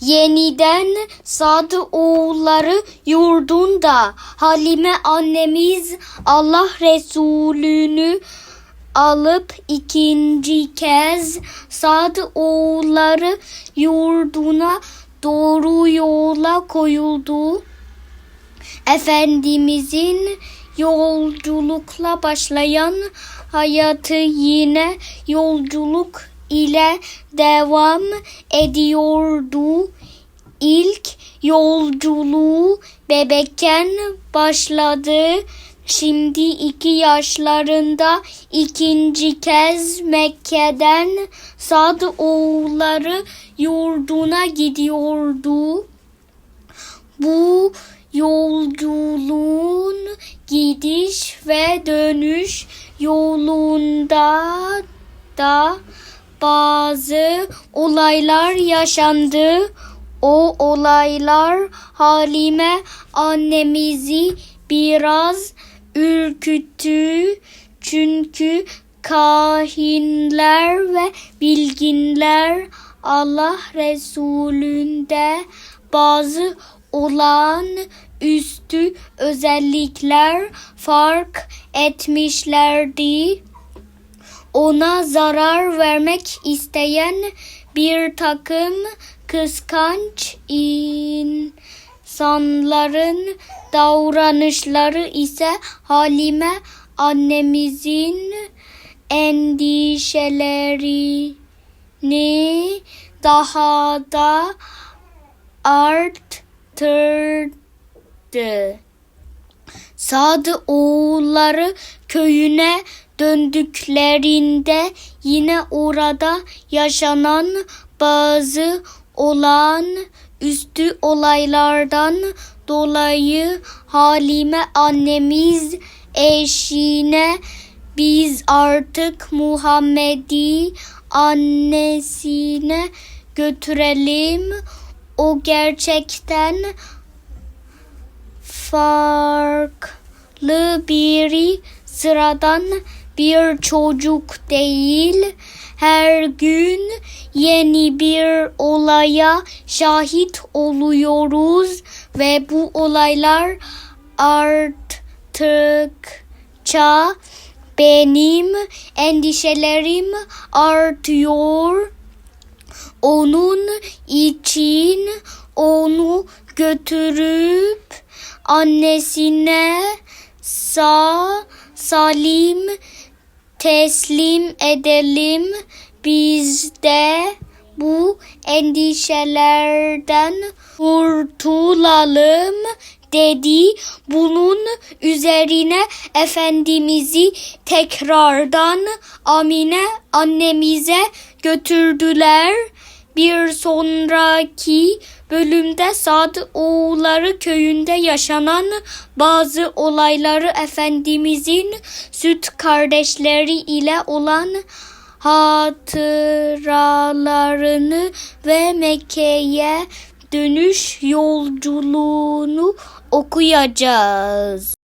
yeniden Sad oğulları yurdunda Halime annemiz Allah Resulü'nü alıp ikinci kez Sad oğulları yurduna doğru yola koyuldu. Efendimizin yolculukla başlayan hayatı yine yolculuk ile devam ediyordu. İlk yolculuğu bebekken başladı. Şimdi iki yaşlarında ikinci kez Mekke'den Sad oğulları yurduna gidiyordu. Bu yolculuğun gidiş ve dönüş yolunda da bazı olaylar yaşandı. O olaylar Halime annemizi biraz ürküttü. Çünkü kahinler ve bilginler Allah Resulü'nde bazı olan üstü özellikler fark etmişlerdi. Ona zarar vermek isteyen bir takım kıskanç insanların davranışları ise Halime annemizin endişelerini daha da arttırdı. Sad oğulları köyüne döndüklerinde yine orada yaşanan bazı olan üstü olaylardan dolayı Halime annemiz eşine biz artık Muhammed'i annesine götürelim. O gerçekten farklı biri sıradan bir çocuk değil. Her gün yeni bir olaya şahit oluyoruz ve bu olaylar arttıkça benim endişelerim artıyor. Onun için onu götürüp annesine sağ salim teslim edelim. Biz de bu endişelerden kurtulalım dedi. Bunun üzerine Efendimiz'i tekrardan Amine annemize götürdüler. Bir sonraki bölümde Sad oğulları köyünde yaşanan bazı olayları Efendimizin süt kardeşleri ile olan hatıralarını ve Mekke'ye dönüş yolculuğunu okuyacağız.